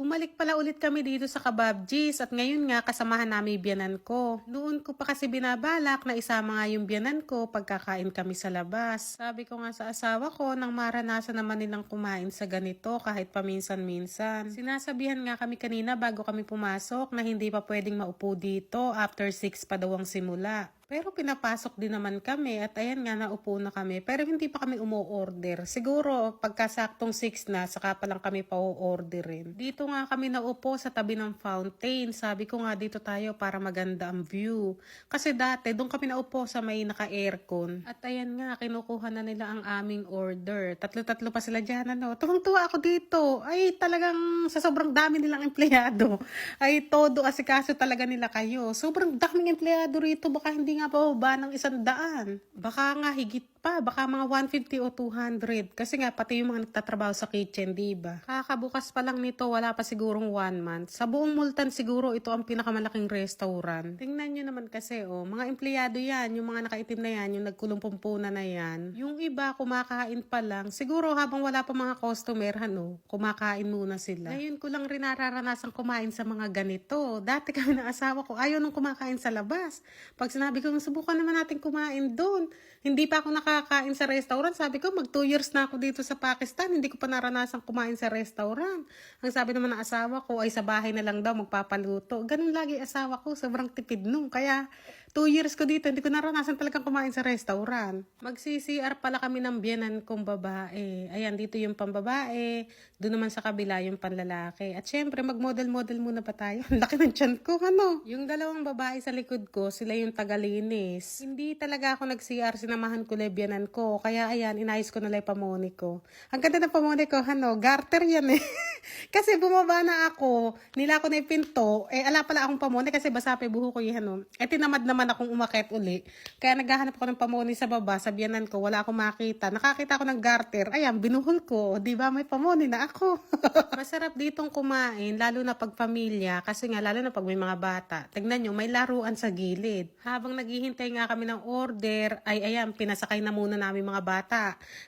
Bumalik pala ulit kami dito sa Kababjis at ngayon nga kasamahan namin biyanan ko. Noon ko pa kasi binabalak na isama nga yung biyanan ko pagkakain kami sa labas. Sabi ko nga sa asawa ko nang maranasan naman nilang kumain sa ganito kahit paminsan-minsan. Sinasabihan nga kami kanina bago kami pumasok na hindi pa pwedeng maupo dito after 6 pa daw ang simula. Pero pinapasok din naman kami at ayan nga naupo na kami pero hindi pa kami umu-order. Siguro pagkasaktong 6 na saka pa lang kami pa orderin Dito nga kami naupo sa tabi ng fountain. Sabi ko nga dito tayo para maganda ang view. Kasi dati doon kami naupo sa may naka-aircon. At ayan nga kinukuha na nila ang aming order. Tatlo-tatlo pa sila dyan ano. Tuwang-tuwa ako dito. Ay talagang sa sobrang dami nilang empleyado. Ay todo asikaso talaga nila kayo. Sobrang daming empleyado rito. Baka hindi nga bababa ng isang daan. Baka nga higit pa. Baka mga 150 o 200. Kasi nga pati yung mga nagtatrabaho sa kitchen, di ba? Kakabukas pa lang nito, wala pa sigurong one month. Sa buong Multan siguro ito ang pinakamalaking restaurant. Tingnan nyo naman kasi, oh, mga empleyado yan, yung mga nakaitim na yan, yung nagkulong-pumpuna na yan. Yung iba, kumakain pa lang. Siguro habang wala pa mga customer, ano, kumakain muna sila. Ngayon ko lang rin nararanasan kumain sa mga ganito. Dati kami ng asawa ko, ayaw nung kumakain sa labas. Pag sinabi ko, subukan naman natin kumain doon. Hindi pa ako nakakain sa restaurant. Sabi ko, mag 2 years na ako dito sa Pakistan. Hindi ko pa naranasan kumain sa restaurant. Ang sabi naman ng asawa ko, ay sa bahay na lang daw magpapaluto. Ganun lagi asawa ko, sobrang tipid nung. Kaya, 2 years ko dito, hindi ko naranasan talagang kumain sa restaurant. Mag-CCR pala kami ng biyanan kong babae. Ayan, dito yung pambabae. Doon naman sa kabila yung panlalaki. At syempre, mag-model-model muna pa tayo. Ang laki ng tiyan ko, ano? Yung dalawang babae sa likod ko, sila yung tagalinis. Hindi talaga ako nag-CR, sinamahan ko lebyanan ko. Kaya ayan, inayos ko na lang pamoni ko. Ang ganda ng pamoni ko, ano, garter yan eh. kasi bumaba na ako, nila ako na yung pinto, eh ala pala akong pamoni kasi basa pa buho ko yung ano. Eh tinamad naman akong umakit uli. Kaya naghahanap ako ng pamoni sa baba, sa biyanan ko, wala akong makita. Nakakita ako ng garter, ayan, binuhol ko. Di ba may pamoni na ako. Masarap ditong kumain, lalo na pag pamilya, kasi nga lalo na pag may mga bata. Tignan nyo, may laruan sa gilid. Habang naghihintay nga kami ng order, ay ayan, pinasakay na muna namin mga bata.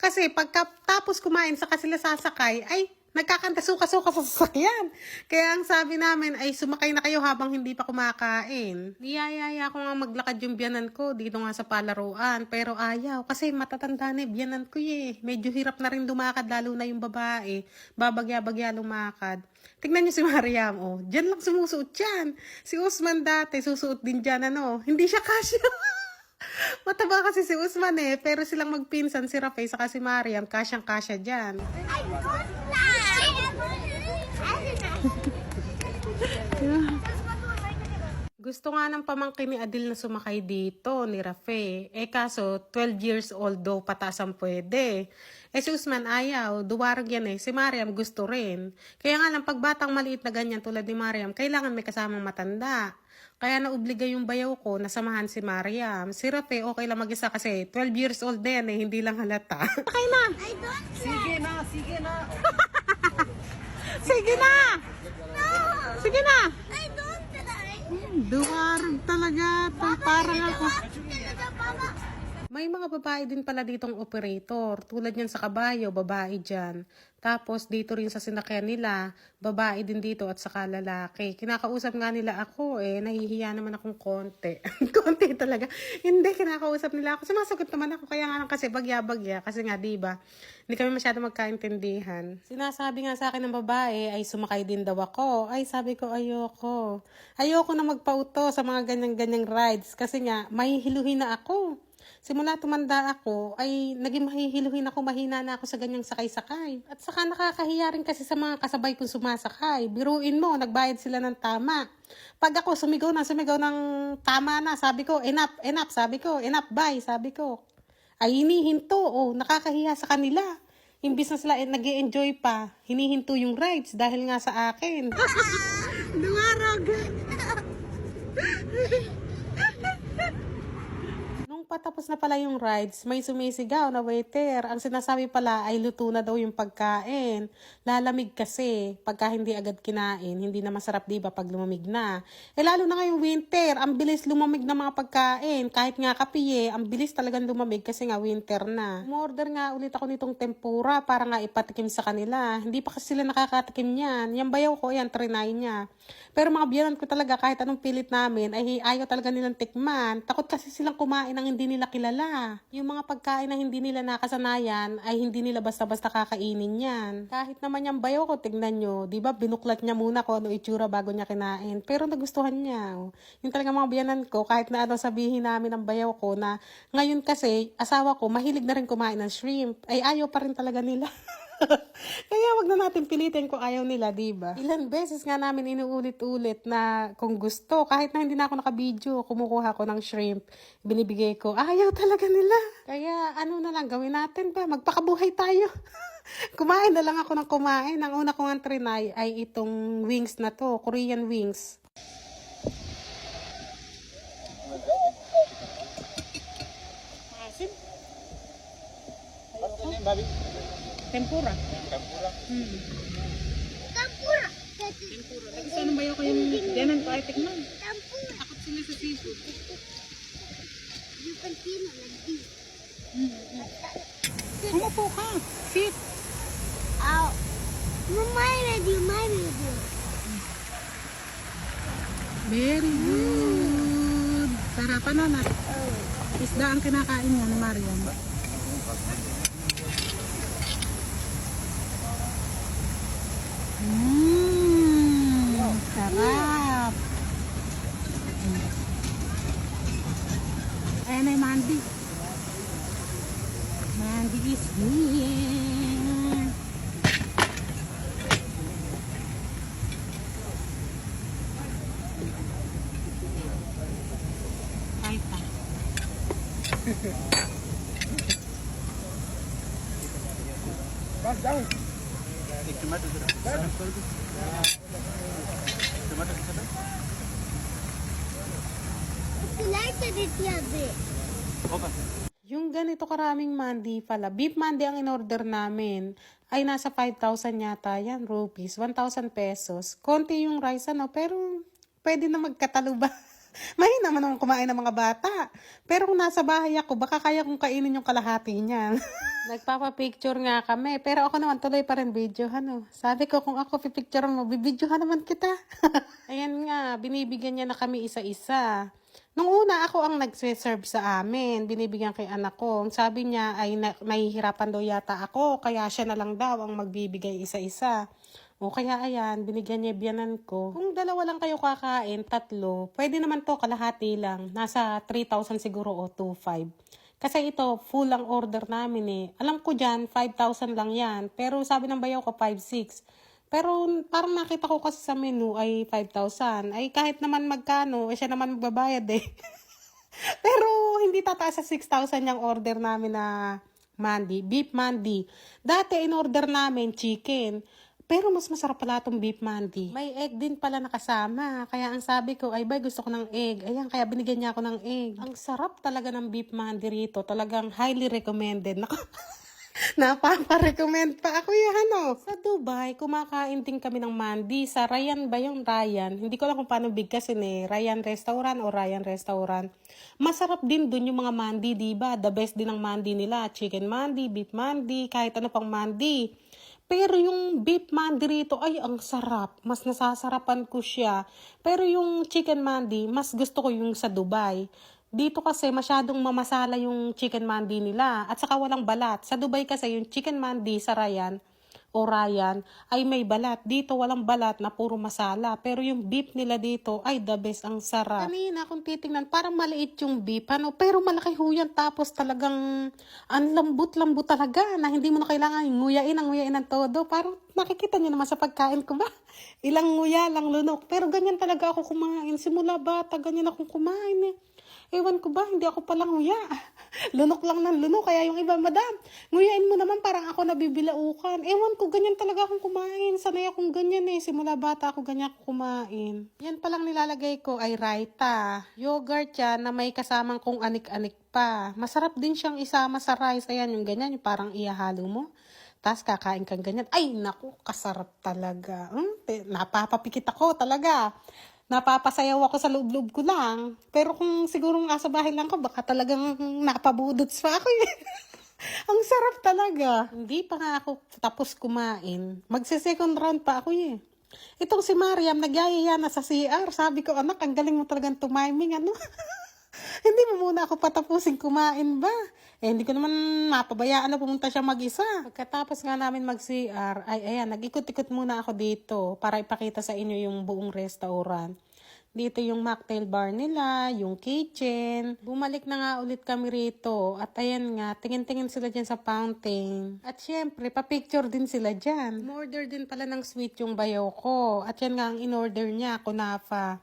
Kasi pagka tapos kumain, saka sila sasakay, ay nagkakanta suka-suka sa sasakyan. Kaya ang sabi namin ay sumakay na kayo habang hindi pa kumakain. Niyayaya ko nga maglakad yung biyanan ko dito nga sa palaruan. Pero ayaw kasi matatanda na biyanan ko eh. Medyo hirap na rin lumakad lalo na yung babae. Babagya-bagya lumakad. Tingnan niyo si Mariam, oh. Diyan lang sumusuot yan. Si Usman dati, susuot din dyan, ano. Hindi siya kasya. Mataba kasi si Usman eh, pero silang magpinsan si Rafael saka si Mariam, kasyang-kasya dyan. Don't like. Gusto nga ng pamangkin ni Adil na sumakay dito ni Rafe. Eh kaso, 12 years old daw pataas ang pwede. Eh si Usman ayaw, duwarag yan eh. Si Mariam gusto rin. Kaya nga lang, pag batang maliit na ganyan tulad ni Mariam, kailangan may kasamang matanda. Kaya naobliga yung bayaw ko na samahan si Mariam. Si Rafe, okay lang mag-isa kasi 12 years old din eh, hindi lang halata. Okay na! I don't Sige na, sige na. Sige na! Sige na! I don't like. Duwarag talaga. Parang ako. Papa. May mga babae din pala ditong operator. Tulad yan sa kabayo, babae dyan. Tapos dito rin sa sinakyan nila, babae din dito at saka lalaki. Kinakausap nga nila ako eh, nahihiya naman akong konti. konti talaga. Hindi, kinakausap nila ako. Sumasagot naman ako, kaya nga lang kasi bagya-bagya. Kasi nga, di ba hindi kami masyado magkaintindihan. Sinasabi nga sa akin ng babae ay sumakay din daw ako. Ay, sabi ko, ayoko. Ayoko na magpauto sa mga ganyang-ganyang rides kasi nga, mahihiluhin na ako. Simula tumanda ako, ay naging mahihiluhin ako, mahina na ako sa ganyang sakay-sakay. At saka nakakahiya rin kasi sa mga kasabay kong sumasakay. Biruin mo, nagbayad sila ng tama. Pag ako sumigaw na, sumigaw ng tama na, sabi ko, enough, enough, sabi ko, enough, bye, sabi ko. Ay, hinihinto, oh, nakakahiya sa kanila. Imbis na sila eh, nag enjoy pa, hinihinto yung rides dahil nga sa akin. Patapos na pala yung rides, may sumisigaw na waiter. Ang sinasabi pala ay luto na daw yung pagkain. Lalamig kasi, pagka hindi agad kinain, hindi na masarap di ba pag lumamig na. Eh lalo na ngayong winter, ang bilis lumamig ng mga pagkain. Kahit nga kapiye, ang bilis talagang lumamig kasi nga winter na. Umorder nga ulit ako nitong tempura para nga ipatikim sa kanila. Hindi pa kasi sila nakakatikim yan. Yung bayaw ko, yan, trinay niya. Pero mga biyanan ko talaga, kahit anong pilit namin, ay ayaw talaga nilang tikman. Takot kasi silang kumain ng hindi nila kilala. Yung mga pagkain na hindi nila nakasanayan, ay hindi nila basta-basta kakainin yan. Kahit naman yung bayaw ko, tignan nyo, di ba, binuklat niya muna kung ano itsura bago niya kinain. Pero nagustuhan niya. oh. Yung talaga mga biyanan ko, kahit na ano sabihin namin ng bayaw ko na ngayon kasi, asawa ko, mahilig na rin kumain ng shrimp. Ay ayaw pa rin talaga nila. Kaya wag na natin pilitin kung ayaw nila, di ba? Ilan beses nga namin inuulit-ulit na kung gusto, kahit na hindi na ako nakabidyo, kumukuha ko ng shrimp, binibigay ko, ayaw talaga nila. Kaya ano na lang gawin natin ba? Magpakabuhay tayo. kumain na lang ako ng kumain. Ang una kong trinay ay itong wings na to, Korean wings. Tempura. Hmm. Tempura. Tempura. Tapos ano ba yung kayong yanan ko ay tikman? Tempura. Takot sila sa seafood. You can feel it like this. Umupo ka. Sit. Ow. Reminded you, reminded you. Very good. Sarapan na na. Oh. Isda ang kinakain niya ni Mariam. Mmm, sarap. Ayan na yung Mandy. Mandy is here. Kahit pa. If you like it, it's your bit. Yung ganito karaming mandi pala, beef mandi ang in-order namin, ay nasa 5,000 yata yan, rupees, 1,000 pesos. Konti yung rice, ano, pero pwede na magkatalo ba? Mahina naman naman kumain ng mga bata. Pero kung nasa bahay ako, baka kaya kong kainin yung kalahati niyan. Nagpapapicture nga kami, pero ako naman tuloy pa rin video, ano. Sabi ko, kung ako pipicture mo, bibidyohan naman kita. Ayan nga, binibigyan niya na kami isa-isa. Nung una, ako ang nagse-serve sa amin. Binibigyan kay anak ko. Sabi niya ay na, nahihirapan daw yata ako, kaya siya na lang daw ang magbibigay isa-isa. O kaya ayan, binigyan niya biyanan ko. Kung dalawa lang kayo kakain, tatlo, pwede naman to kalahati lang. Nasa 3,000 siguro o 2,500. Kasi ito, full ang order namin eh. Alam ko dyan, 5,000 lang yan. Pero sabi ng bayaw ko, 5,600. Pero parang nakita ko kasi sa menu ay 5,000. Ay kahit naman magkano, eh siya naman magbabayad eh. Pero hindi tataas sa 6,000 yung order namin na mandi, beef mandi. Dati in order namin chicken. Pero mas masarap pala itong beef mandi. May egg din pala nakasama. Kaya ang sabi ko, ay bay gusto ko ng egg. Ayan, kaya binigyan niya ako ng egg. Ang sarap talaga ng beef mandi rito. Talagang highly recommended. Naku. Napapa-recommend pa ako yan, ano. Sa Dubai, kumakain din kami ng mandi. Sa Ryan ba yung Ryan? Hindi ko alam kung paano bigkasin eh. Ryan Restaurant o Ryan Restaurant. Masarap din dun yung mga mandi, di ba? The best din ang mandi nila. Chicken mandi, beef mandi, kahit ano pang mandi. Pero yung beef mandi rito, ay, ang sarap. Mas nasasarapan ko siya. Pero yung chicken mandi, mas gusto ko yung sa Dubai. Dito kasi masyadong mamasala yung chicken mandi nila at saka walang balat. Sa Dubai kasi yung chicken mandi sa Ryan o Ryan ay may balat. Dito walang balat na puro masala. Pero yung beef nila dito ay the best ang sarap. Kanina kung titingnan parang maliit yung beef ano, pero malaki ho yan tapos talagang ang lambot-lambot talaga na hindi mo na kailangan nguyain ang nguyain ng todo. Parang nakikita niyo naman sa pagkain ko ba? Ilang nguya, lang lunok. Pero ganyan talaga ako kumain. Simula bata, ganyan ako kumain eh. Ewan ko ba, hindi ako palang nguya. lunok lang ng lunok, kaya yung iba, madam, nguyain mo naman parang ako nabibilaukan. Ewan ko, ganyan talaga akong kumain. Sanay akong ganyan eh. Simula bata ako ganyan ako kumain. Yan palang nilalagay ko ay raita. Yogurt yan na may kasamang kung anik-anik pa. Masarap din siyang isama sa rice. Ayan, yung ganyan, yung parang ihahalo mo. Tapos kakain kang ganyan. Ay, naku, kasarap talaga. Hmm, napapapikit ako talaga. Napapasayaw ako sa loob-loob ko lang. Pero kung siguro nga sa bahay lang ko, baka talagang napabudots pa ako eh. Ang sarap talaga. Hindi pa nga ako tapos kumain. Magse-second round pa ako eh. Itong si Mariam, nagyayaya na sa CR. Sabi ko, anak, ang galing mo talagang tumiming, ano? hindi mo muna ako patapusin kumain ba? Eh, hindi ko naman mapabayaan na pumunta siya mag-isa. Pagkatapos nga namin mag-CR, ay ayan, nag-ikot-ikot muna ako dito para ipakita sa inyo yung buong restaurant. Dito yung mocktail bar nila, yung kitchen. Bumalik na nga ulit kami rito. At ayan nga, tingin-tingin sila dyan sa fountain. At syempre, pa-picture din sila dyan. In-order din pala ng sweet yung bayaw ko. At yan nga ang in-order niya, kunafa.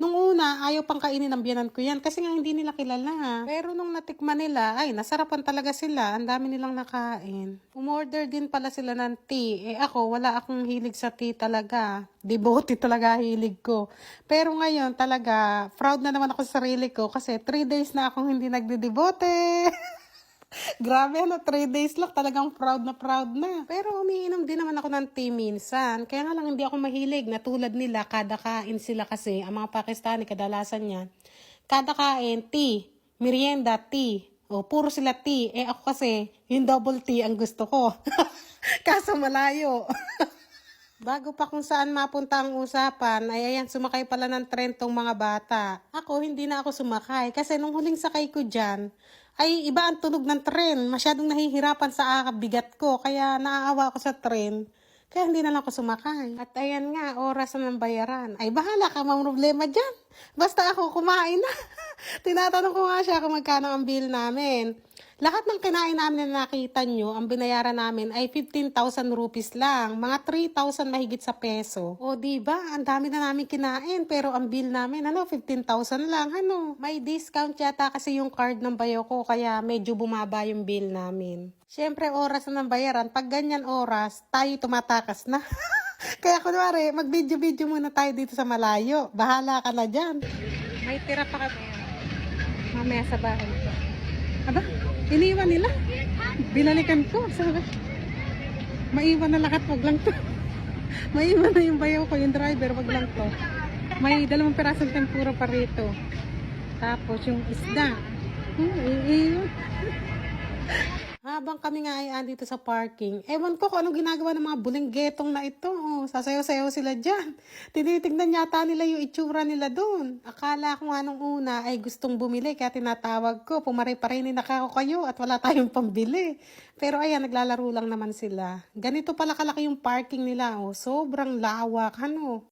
Nung una, ayaw pang kainin ng biyanan ko yan kasi nga hindi nila kilala. Pero nung natikman nila, ay, nasarapan talaga sila. Ang dami nilang nakain. Umorder din pala sila ng tea. Eh ako, wala akong hilig sa tea talaga. Devote talaga hilig ko. Pero ngayon talaga, proud na naman ako sa sarili ko kasi 3 days na akong hindi nagde-devote. Grabe, ano, 3 days lang, talagang proud na proud na. Pero umiinom din naman ako ng tea minsan. Kaya nga lang hindi ako mahilig na tulad nila, kada kain sila kasi, ang mga Pakistani, kadalasan niya, kada kain, tea, merienda, tea. O, puro sila tea. Eh ako kasi, yung double tea ang gusto ko. Kaso malayo. Bago pa kung saan mapunta ang usapan, ay ayan, sumakay pala ng tren tong mga bata. Ako, hindi na ako sumakay. Kasi nung huling sakay ko dyan, ay iba ang tunog ng tren. Masyadong nahihirapan sa ah, bigat ko. Kaya naaawa ako sa tren. Kaya hindi na lang ako sumakay. At ayan nga, oras na ng bayaran. Ay, bahala ka, mga problema dyan. Basta ako kumain na. Tinatanong ko nga siya kung magkano ang bill namin. Lahat ng kinain namin na nakita nyo, ang binayaran namin ay 15,000 rupees lang. Mga 3,000 mahigit sa peso. O, di ba? Ang dami na namin kinain. Pero ang bill namin, ano, 15,000 lang. Ano? May discount yata kasi yung card ng bayo ko. Kaya medyo bumaba yung bill namin. Siyempre, oras na ng bayaran. Pag ganyan oras, tayo tumatakas na. Kaya kunwari, mag-video-video muna tayo dito sa malayo. Bahala ka na dyan. May tira pa kami. Mamaya sa bahay. Aba, iniwan nila. Binalikan ko. Sabi, maiwan na lahat, wag lang to. maiwan na yung bayaw ko, yung driver, wag lang to. May dalawang pirasong tempura pa rito. Tapos yung isda. Hmm, iiwan. Habang kami nga ay andito sa parking, ewan ko kung anong ginagawa ng mga bulinggetong na ito. Oh, sasayaw-sayaw sila dyan. Tinitignan yata nila yung itsura nila doon. Akala ko nga nung una ay gustong bumili kaya tinatawag ko. Pumari-parinin na ako kayo at wala tayong pambili. Pero ayan, naglalaro lang naman sila. Ganito pala kalaki yung parking nila. Oh, sobrang lawak. Ano?